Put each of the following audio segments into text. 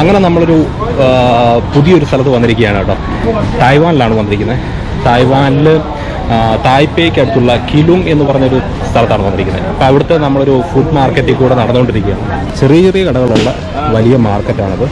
അങ്ങനെ നമ്മളൊരു പുതിയൊരു സ്ഥലത്ത് വന്നിരിക്കുകയാണ് കേട്ടോ. തായ്വാനിലാണ് വന്നിരിക്കുന്നത്. തായ്വാനിൽ തായ്പേക്ക് അടുത്തുള്ള കിലുങ് എന്ന് പറഞ്ഞൊരു സ്ഥലത്താണ് വന്നിരിക്കുന്നത്. അപ്പോൾ അവിടുത്തെ നമ്മളൊരു ഫുഡ് മാർക്കറ്റിൽ കൂടെ നടന്നുകൊണ്ടിരിക്കുകയാണ്. ചെറിയ ചെറിയ കടകളുള്ള വലിയ മാർക്കറ്റാണത്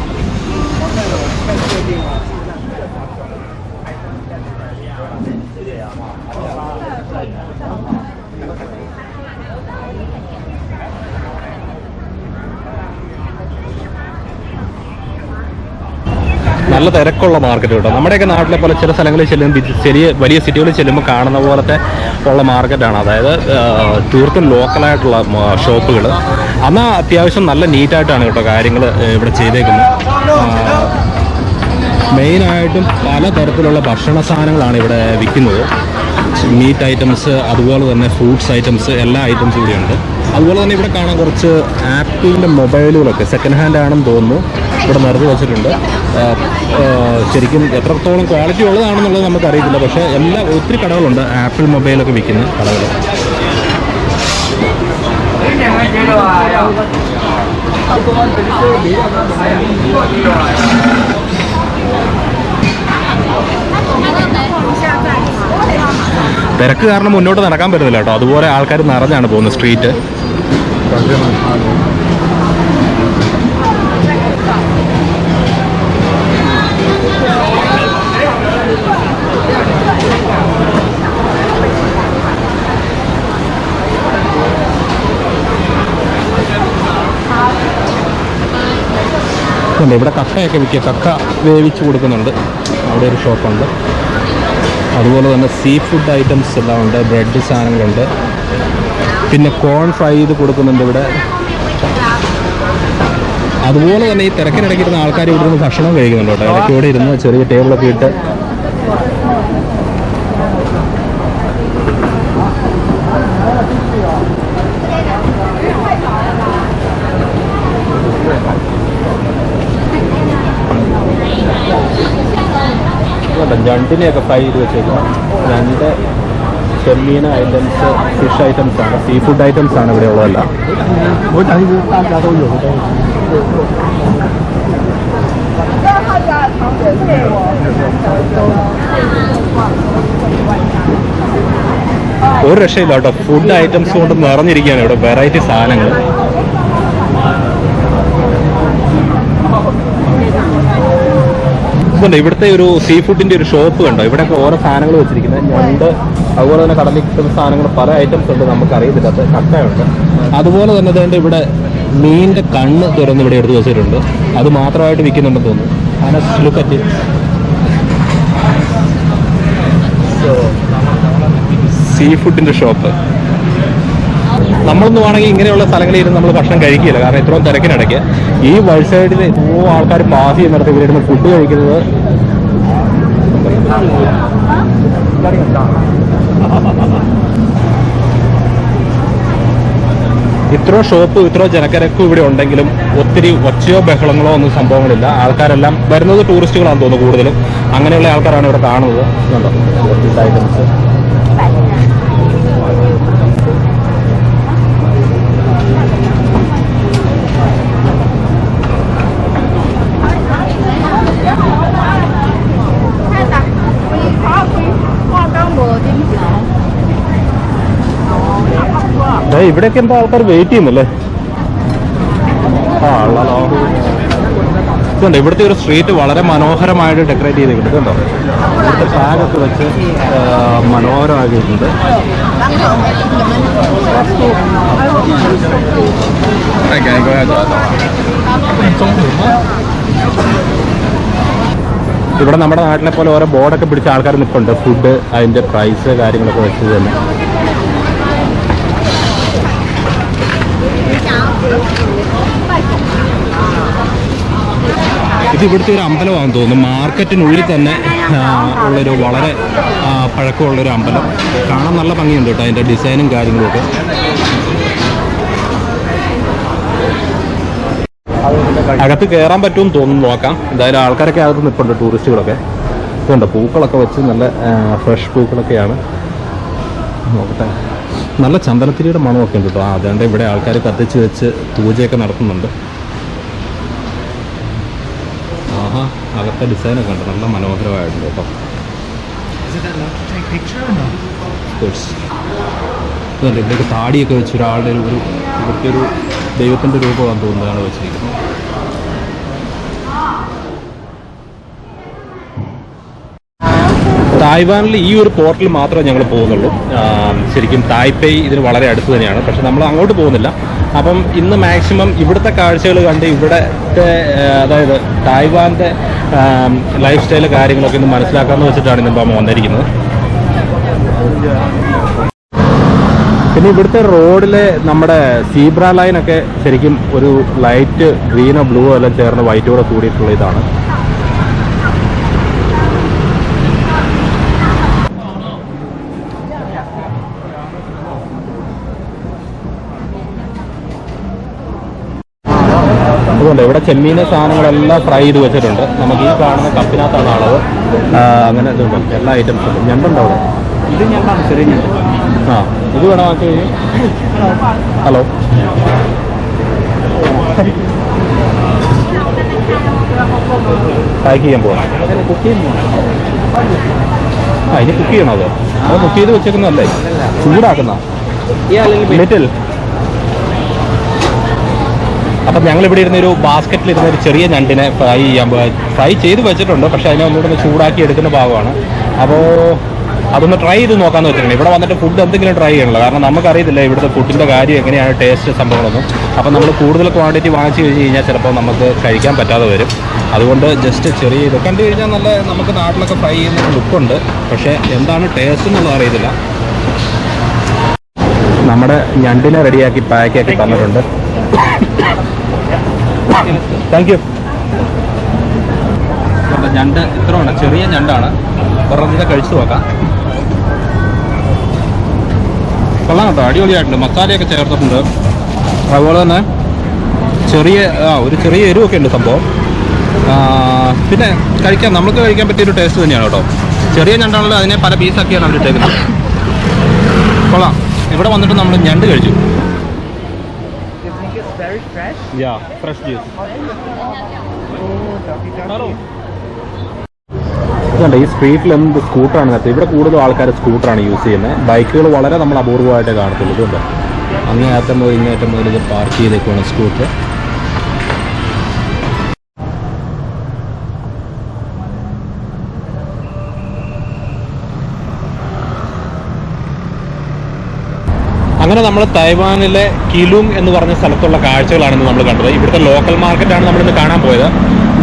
നല്ല തിരക്കുള്ള മാർക്കറ്റ് കേട്ടോ. നമ്മുടെയൊക്കെ നാട്ടിലെ പോലെ ചില സ്ഥലങ്ങളിൽ ചെല്ലുമ്പോൾ ചെറിയ വലിയ സിറ്റികളിൽ ചെല്ലുമ്പോൾ കാണുന്ന പോലത്തെ ഉള്ള മാർക്കറ്റാണ് അതായത് തീർത്തും ലോക്കലായിട്ടുള്ള ഷോപ്പുകൾ എന്നാൽ അത്യാവശ്യം നല്ല നീറ്റായിട്ടാണ് കേട്ടോ കാര്യങ്ങൾ ഇവിടെ ചെയ്തേക്കുന്നത്. മെയിനായിട്ടും പലതരത്തിലുള്ള ഭക്ഷണ സാധനങ്ങളാണ് ഇവിടെ വിൽക്കുന്നത്. മീറ്റ് ഐറ്റംസ് അതുപോലെ തന്നെ ഫ്രൂട്ട്സ് ഐറ്റംസ് എല്ലാ ഐറ്റംസും ഇവിടെയുണ്ട്. അതുപോലെ തന്നെ ഇവിടെ കാണാൻ കുറച്ച് ആപ്പിളിന്റെ മൊബൈലുകളൊക്കെ സെക്കൻഡ് ഹാൻഡ് ആണെന്ന് തോന്നുന്നു. ഇവിടെ നിരത്തി വെച്ചിട്ടുണ്ട്. ശരിക്കും എത്രത്തോളം ക്വാളിറ്റി ഉള്ളതാണെന്നുള്ളത് നമുക്കറിയത്തില്ല. പക്ഷേ എല്ലാ ഒത്തിരി കടകളുണ്ട്. ആപ്പിൾ മൊബൈലൊക്കെ വിൽക്കുന്ന കടകൾ. തിരക്ക് കാരണം മുന്നോട്ട് നടക്കാൻ പറ്റുന്നില്ല കേട്ടോ. അതുപോലെ ആൾക്കാർ നിറഞ്ഞാണ് പോകുന്നത് സ്ട്രീറ്റ്. ഉണ്ട് ഇവിടെ കക്കയൊക്കെ വിൽക്കുക. കക്ക വേവിച്ച് കൊടുക്കുന്നുണ്ട്. അവിടെ ഒരു ഷോപ്പുണ്ട്. അതുപോലെ തന്നെ സീ ഫുഡ് ഐറ്റംസ് എല്ലാം ഉണ്ട്. ബ്രെഡ് സാധനങ്ങളുണ്ട്. പിന്നെ കോൺ ഫ്രൈ ചെയ്ത് കൊടുക്കുന്നുണ്ട് ഇവിടെ. അതുപോലെ തന്നെ ഈ തിരക്കിനിടയ്ക്ക് ഇരുന്ന ആൾക്കാർ ഇവിടെ നിന്ന് ഭക്ഷണം കഴിക്കുന്നുണ്ട് കേട്ടോ. ഇടയ്ക്ക് ഇവിടെ ഇരുന്ന് ചെറിയ ടേബിളൊക്കെ ഇട്ട് രണ്ടിനെയൊക്കെ ഫ്രൈ ചെയ്ത് വെച്ചേക്കുന്നത് രണ്ട് ചെമ്മീൻ ഐറ്റംസ് ഫിഷ് ഐറ്റംസ് ആണ്. സീ ഫുഡ് ഐറ്റംസ് ആണ് ഇവിടെ ഉള്ളതല്ല. ഒരു രക്ഷയില്ല കേട്ടോ. ഫുഡ് ഐറ്റംസ് കൊണ്ട് നിറഞ്ഞിരിക്കുകയാണ് ഇവിടെ. വെറൈറ്റി സാധനങ്ങൾ. ഇതുണ്ട് ഇവിടുത്തെ ഒരു സീ ഫുഡിന്റെ ഒരു ഷോപ്പ് കണ്ടോ? ഇവിടെയൊക്കെ ഓരോ സാധനങ്ങൾ വെച്ചിരിക്കുന്നത്. ഞണ്ട് അതുപോലെ തന്നെ കടലിൽ കിട്ടുന്ന സാധനങ്ങൾ പല ഐറ്റംസ് ഉണ്ട് നമുക്ക് അറിയത്തില്ലാത്ത കട്ടയുണ്ട്. അതുപോലെ തന്നെ ഇതുണ്ട് ഇവിടെ മീനിന്റെ കണ്ണ് തുറന്ന് ഇവിടെ എടുത്ത് വെച്ചിട്ടുണ്ട്. അത് മാത്രമായിട്ട് വിൽക്കുന്നുണ്ടെന്ന് തോന്നുന്നു. അനസ് ലുക്കറ്റ് സീ ഫുഡിന്റെ ഷോപ്പ് നമ്മളൊന്നും ആണെങ്കിൽ ഇങ്ങനെയുള്ള സ്ഥലങ്ങളിൽ ഇരുന്ന് നമ്മൾ ഭക്ഷണം കഴിക്കില്ല കാരണം ഇത്രയും തിരക്കിനിടയ്ക്ക്. ഈ വഴി സൈഡിൽ എത്രയോ ആൾക്കാർ പാസ് ചെയ്യുന്നിടത്ത് ഇവരുടെ ഫുഡ് കഴിക്കുന്നത്. ഇത്ര ഷോപ്പ് ഇത്ര ജനക്കരക്കും ഇവിടെ ഉണ്ടെങ്കിലും ഒത്തിരി ഒച്ചയോ ബഹളങ്ങളോ ഒന്നും സംഭവങ്ങളില്ല. ആൾക്കാരെല്ലാം വരുന്നത് ടൂറിസ്റ്റുകളാണെന്ന് തോന്നുന്നു കൂടുതലും. അങ്ങനെയുള്ള ആൾക്കാരാണ് ഇവിടെ കാണുന്നത്. ഐറ്റംസ് ഇവിടെയൊക്കെ എന്താ ആൾക്കാർ വെയിറ്റ് ചെയ്യുന്നല്ലേ? ആ ഉള്ളതോ ഇതുണ്ട്. ഇവിടുത്തെ ഒരു സ്ട്രീറ്റ് വളരെ മനോഹരമായിട്ട് ഡെക്കറേറ്റ് ചെയ്തിട്ടുണ്ട് കേട്ടോ ഇവിടുത്തെ ഫ്ലാഗൊക്കെ വെച്ച് മനോഹരമാക്കിയിട്ടുണ്ട്. ഇവിടെ നമ്മുടെ നാട്ടിലെ പോലെ ഓരോ ബോർഡൊക്കെ പിടിച്ച ആൾക്കാർ നിൽപ്പുണ്ട്. ഫുഡ് അതിന്റെ പ്രൈസ് കാര്യങ്ങളൊക്കെ വെച്ചത് തന്നെ. ഇത് ഇവിടുത്തെ ഒരു അമ്പലമാണെന്ന് തോന്നുന്നു. മാർക്കറ്റിനുള്ളിൽ തന്നെ ഉള്ളൊരു വളരെ പഴക്കമുള്ളൊരു അമ്പലം. കാണാൻ നല്ല ഭംഗിയുണ്ട് കേട്ടോ അതിന്റെ ഡിസൈനും കാര്യങ്ങളൊക്കെ. അകത്ത് കയറാൻ പറ്റുമെന്ന് തോന്നുന്നു നോക്കാം. എന്തായാലും ആൾക്കാരൊക്കെ അകത്ത് നിൽപ്പുണ്ട് ടൂറിസ്റ്റുകളൊക്കെ. ഇതുണ്ട് പൂക്കളൊക്കെ വെച്ച് നല്ല ഫ്രഷ് പൂക്കളൊക്കെയാണ്. നോക്കട്ടെ. നല്ല ചന്ദനത്തിരിയുടെ മണമൊക്കെ ഉണ്ട് കേട്ടോ. അതുകൊണ്ട് ഇവിടെ ആൾക്കാർ കത്തിച്ച് വെച്ച് പൂജയൊക്കെ നടത്തുന്നുണ്ട്. അകത്തെ ഡിസൈനൊക്കെ ഉണ്ട് നല്ല മനോഹരമായിട്ടുണ്ട് കേട്ടോ. ഇതുണ്ട് ഇവിടേക്ക് താടിയൊക്കെ വെച്ച് ഒരാളുടെ ഒരു ഒരു ഇവിടുത്തെ ഒരു ദൈവത്തിന്റെ രൂപമാണെന്ന് തോന്നുന്നതാണ് വെച്ചിരിക്കുന്നത്. തായ്വാനിൽ ഈ ഒരു പോർട്ടിൽ മാത്രമേ ഞങ്ങൾ പോകുന്നുള്ളൂ. ശരിക്കും തായ്പേയ് ഇതിന് വളരെ അടുത്ത് തന്നെയാണ്. പക്ഷെ നമ്മൾ അങ്ങോട്ട് പോകുന്നില്ല. അപ്പം ഇന്ന് മാക്സിമം ഇവിടുത്തെ കാഴ്ചകൾ കണ്ട് ഇവിടുത്തെ അതായത് തായ്വാന്റെ ലൈഫ് സ്റ്റൈൽ കാര്യങ്ങളൊക്കെ ഇന്ന് മനസ്സിലാക്കാമെന്ന് വെച്ചിട്ടാണ് ഇന്നിപ്പം വന്നിരിക്കുന്നത്. പിന്നെ ഇവിടുത്തെ റോഡിലെ നമ്മുടെ സീബ്ര ലൈനൊക്കെ ശരിക്കും ഒരു ലൈറ്റ് ഗ്രീനോ ബ്ലൂവോ എല്ലാം ചേർന്ന് വൈറ്റോടെ കൂടിയിട്ടുള്ള ഇതാണ്. അതുകൊണ്ട് ഇവിടെ ചെമ്മീന് സാധനങ്ങളെല്ലാം ഫ്രൈ ചെയ്ത് വെച്ചിട്ടുണ്ട്. നമുക്ക് ഈ കാണുന്ന കപ്പിനകത്താണ് അളവ്. അങ്ങനെ ഇതുണ്ട്. എല്ലാ ഐറ്റംസും ഞണ്ടുണ്ടോ അവിടെ? ഇത് ഞണ്ടാണ്. ചെറിയ ഞണ്ട്. ആ ഇത് വേണം ആക്കി ഹലോ. പാക്ക് ചെയ്യാൻ പോകണം കുക്ക് ചെയ്യുന്നു ആ ഇനി കുക്ക് ചെയ്യണോ അത്? അത് കുക്ക് ചെയ്ത് വെച്ചേക്കുന്നതല്ലേ? ചൂടാക്കുന്ന? ലിറ്റിൽ അപ്പം ഞങ്ങൾ ഇവിടെ ഇരുന്നൊരു ബാസ്ക്കറ്റിൽ ഇരുന്ന ഒരു ചെറിയ ഞണ്ടിനെ ഫ്രൈ ചെയ്യാൻ ഫ്രൈ ചെയ്ത് വെച്ചിട്ടുണ്ട്. പക്ഷെ അതിനെ ഒന്നുകൂടെ ഒന്ന് ചൂടാക്കി എടുക്കുന്ന ഭാഗമാണ്. അപ്പോൾ അതൊന്ന് ട്രൈ ചെയ്ത് നോക്കാമെന്ന് വെച്ചിട്ടുണ്ട്. ഇവിടെ വന്നിട്ട് ഫുഡ് എന്തെങ്കിലും ട്രൈ ചെയ്യണമല്ലോ കാരണം നമുക്കറിയത്തില്ല ഇവിടുത്തെ ഫുഡിന്റെ കാര്യം എങ്ങനെയാണ് ടേസ്റ്റ് സംഭവങ്ങളൊന്നും. അപ്പം നമ്മൾ കൂടുതൽ ക്വാണ്ടിറ്റി വാങ്ങിച്ച് കഴിഞ്ഞ് കഴിഞ്ഞാൽ ചിലപ്പോൾ നമുക്ക് കഴിക്കാൻ പറ്റാതെ വരും. അതുകൊണ്ട് ജസ്റ്റ് ചെറിയ ഇത് കണ്ടു കഴിഞ്ഞാൽ നല്ല നമുക്ക് നാട്ടിലൊക്കെ ഫ്രൈ ചെയ്യുന്ന ലുക്കുണ്ട് പക്ഷേ എന്താണ് ടേസ്റ്റ് എന്നുള്ളത് അറിയത്തില്ല. നമ്മുടെ ഞണ്ടിനെ റെഡിയാക്കി പാക്കാക്കി തന്നിട്ടുണ്ട്. താങ്ക് യു ഞണ്ട് ഇത്ര ഉണ്ട് ചെറിയ ഞണ്ടാണ്. ഒരെണ്ണത്തെ കഴിച്ചു നോക്കാം. കൊള്ളാം കേട്ടോ. അടിപൊളിയായിട്ടുണ്ട്. മസാലയൊക്കെ ചേർത്തിട്ടുണ്ട്. അതുപോലെ തന്നെ ചെറിയ ആ ഒരു ചെറിയ എരിവൊക്കെ ഉണ്ട് സംഭവം. പിന്നെ കഴിക്കാൻ നമുക്ക് കഴിക്കാൻ പറ്റിയ ഒരു ടേസ്റ്റ് തന്നെയാണ് കേട്ടോ. ചെറിയ ഞണ്ടാണല്ലോ അതിനെ പല പീസാക്കിയാണ് അവർ ഇട്ടേക്കുന്നത് കൊള്ളാം. ഇവിടെ വന്നിട്ട് നമ്മൾ ഞണ്ട് കഴിച്ചു. Fresh? ഫ്രഷ് ജ്യൂസ് ഹലോ ഇതുണ്ട് ഈ സ്ട്രീറ്റിൽ എന്ത് സ്കൂട്ടറാണ് നേരത്തെ ഇവിടെ കൂടുതൽ ആൾക്കാർ സ്കൂട്ടറാണ് യൂസ് ചെയ്യുന്നത് ബൈക്കുകൾ വളരെ നമ്മൾ അപൂർവമായിട്ട് കാണത്തുള്ളൂ. ഇതുണ്ട്. അങ്ങേയറ്റം മുതൽ ഇങ്ങേറ്റം മുതൽ ഇത് പാർക്ക് ചെയ്തേക്കുവാണ് സ്കൂട്ടർ. അങ്ങനെ നമ്മൾ തൈവാനിലെ കിലുങ് എന്ന് പറഞ്ഞ സ്ഥലത്തുള്ള കാഴ്ചകളാണ് ഇന്ന് നമ്മൾ കണ്ടത്. ഇവിടുത്തെ ലോക്കൽ മാർക്കറ്റാണ് നമ്മൾ ഇന്ന് കാണാൻ പോയത്.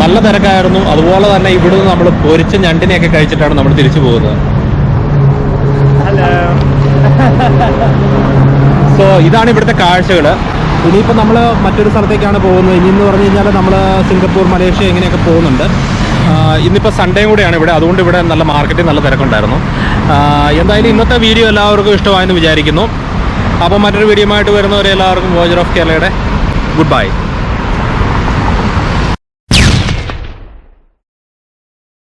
നല്ല തിരക്കായിരുന്നു. അതുപോലെ തന്നെ ഇവിടുന്ന് നമ്മൾ പൊരിച്ച ഞണ്ടിനെയൊക്കെ കഴിച്ചിട്ടാണ് നമ്മൾ തിരിച്ചു പോകുന്നത്. സോ ഇതാണ് ഇവിടുത്തെ കാഴ്ചകൾ ഇനിയിപ്പോൾ നമ്മൾ മറ്റൊരു സ്ഥലത്തേക്കാണ് പോകുന്നത്. ഇനി എന്ന് പറഞ്ഞു കഴിഞ്ഞാൽ നമ്മൾ സിംഗപ്പൂർ മലേഷ്യ ഇങ്ങനെയൊക്കെ പോകുന്നുണ്ട്. ഇന്നിപ്പോൾ സൺഡേ കൂടെയാണ് ഇവിടെ. അതുകൊണ്ട് ഇവിടെ നല്ല മാർക്കറ്റിൽ നല്ല തിരക്കുണ്ടായിരുന്നു. എന്തായാലും ഇന്നത്തെ വീഡിയോ എല്ലാവർക്കും ഇഷ്ടമായെന്ന് വിചാരിക്കുന്നു. അപ്പോൾ മറ്റൊരു വീഡിയോ ആയിട്ട് വരുന്നവരെ എല്ലാവർക്കും വോജർ ഓഫ് കേരളയുടെ ഗുഡ് ബൈ